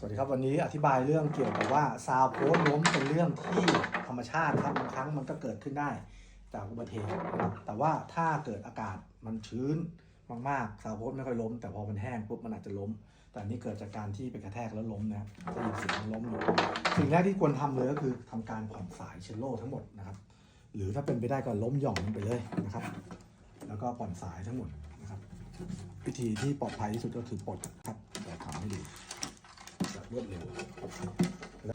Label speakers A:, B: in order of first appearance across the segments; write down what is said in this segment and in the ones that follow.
A: สวัสดีครับวันนี้อธิบายเรื่องเกี่ยวกับว่าซาวโพสล้มเป็นเรื่องที่ธรรมชาติครับบางครั้งมันก็เกิดขึ้นได้จากอุบัติเหตุนะครับแต่ว่าถ้าเกิดอากาศมันชื้นมากๆซาวโพสไม่ค่อยล้ม แต่พอมันแห้งปุ๊บมันอาจจะล้ม แต่อันนี่เกิดจากการที่ไปกระแทกแล้วล้มนะจะยินเสียงล้มอยู่สิ่งแรกที่ควรทำเลยก็คือทำการผ่อนสายเชลโล่ทั้งหมดนะครับ หรือถ้าเป็นไปได้ก็ล้มหย่อนลงไปเลยนะครับ แล้วก็ผ่อนสายทั้งหมดนะครับ วิธีที่ปลอดภัยที่สุดก็คือปลดครับเดี๋ยวทำให้ดูแบบ รวดเร็ว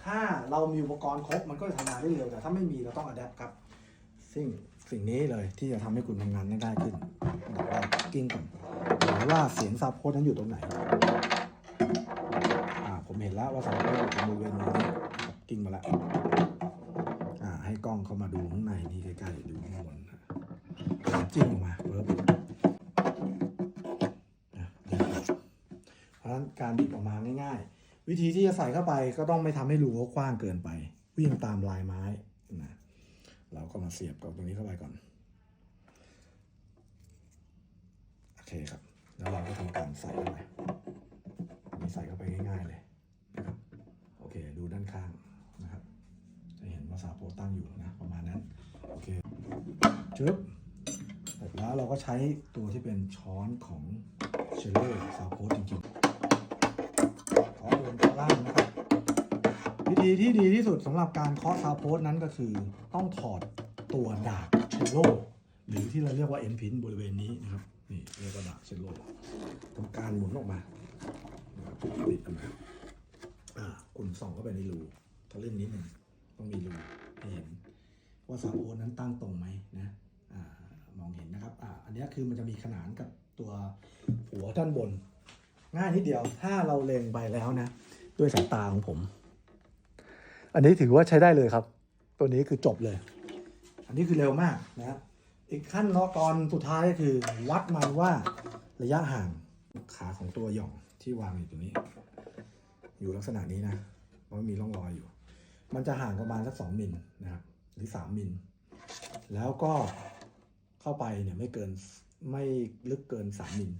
A: ถ้าเรามีอุปกรณ์ครบมันก็จะทำงานได้เร็ว แต่ถ้าไม่มีเราต้องอัดแอปครับสิ่งสิ่งนี้เลยที่จะทำให้คุณทำงานได้ง่ายขึ้นอันดับแรกกิ้งก่อนหรือว่าเสียงซาโพสนั้นอยู่ตรงไหนอ่าผมเห็นแล้วว่าซาโพสอยู่ตรงบริเวณนี้กิ้งมาแล้วอ่าให้กล้องเข้ามาดูข้างในนี่ใกล้ๆดูข้างบนจิ้มออกมาเวิร์บอะดีกว่าเพราะฉะนั้นการบิดออกมาง่ายๆ วิธีที่จะใส่เข้าไปก็ต้องไม่ทำให้รูเขากว้างเกินไป วิ่งตามลายไม้นะเราก็มาเสียบกับตรงนี้เข้าไปก่อนโอเคครับ แล้วเราก็ทำการใส่เข้าไปนนี้ใส่เข้าไปง่ายๆเลยนะครับโอเคดูด้านข้างนะครับ จะเห็นว่าซาโปตั้งอยู่นะประมาณนั้นโอเคจึ๊บเสร็จแล้วเราก็ใช้ตัวที่เป็นช้อนของเชลโล่ซาโปจริงๆ ธีที่ดีที่สุดสำหรับการเคาะซาวโพสนั้นก็คือ ต้องถอดตัวดาบเชลโลหรือที่เราเรียกว่าเอ็นพินบริเวณนี้นะครับ นี่เรียกว่าดาบเชลโลทำการหมุนออกมานะครับปิดออกมาอ่าคุณส่องเข้าไปในรูทะลึ่งนิดหนึ่งต้องมีรูเห็นว่าซาวโพสนั้นตั้งตรงไหมนะอ่ามองเห็นนะครับอ่าอันนี้คือมันจะมีขนานกับตัวหัวด้านบน ง่ายนิดเดียวถ้าเราเล็งไปแล้วนะ ด้วยสายตาของผม อันนี้ถือว่าใช้ได้เลยครับ ตัวนี้คือจบเลย อันนี้คือเร็วมากนะครับอีกขั้นเนาะตอนสุดท้ายก็คือวัดมันว่าระยะห่างขาของตัวหย่องที่วางอยู่ตรงนี้ อยู่ลักษณะนี้นะเพราะมันมีร่องรอยอยู่ มันจะห่างประมาณสักสองมิลนะครับหรือสามมิลแล้วก็เข้าไปเนี่ยไม่เกินไม่ลึกเกินสามมิล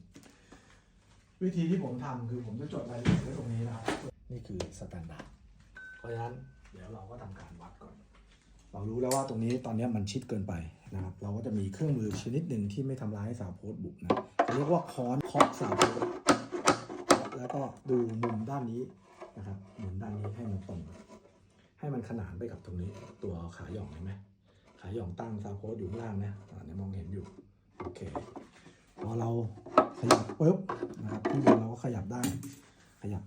A: วิธีที่ผมทำคือผมจะจดรายละเอียดไว้ตรงนี้นะครับ นี่คือสแตนดาร์ดเพราะฉะนั้น เดี๋ยวเราก็ทำการวัดก่อน เรารู้แล้วว่าตรงนี้ตอนนี้มันชิดเกินไปนะครับ เราก็จะมีเครื่องมือชนิดหนึ่งที่ไม่ทำร้ายสาวโพสบุบนะเขาเรียกว่าค้อนเคาะสาวโพสแล้วก็ดูมุมด้านนี้นะครับมุนด้านนี้ให้มันตรง ให้มันขนานไปกับตรงนี้ ตัวขาหย่องเห็นไหมขาหย่องตั้งสาวโพสอยู่ข้างล่างนะอ่าเนี่ยมองเห็นอยู่โอเคพอเราขยับปุ๊บนะครับที่บนเราก็ขยับได้ขยับ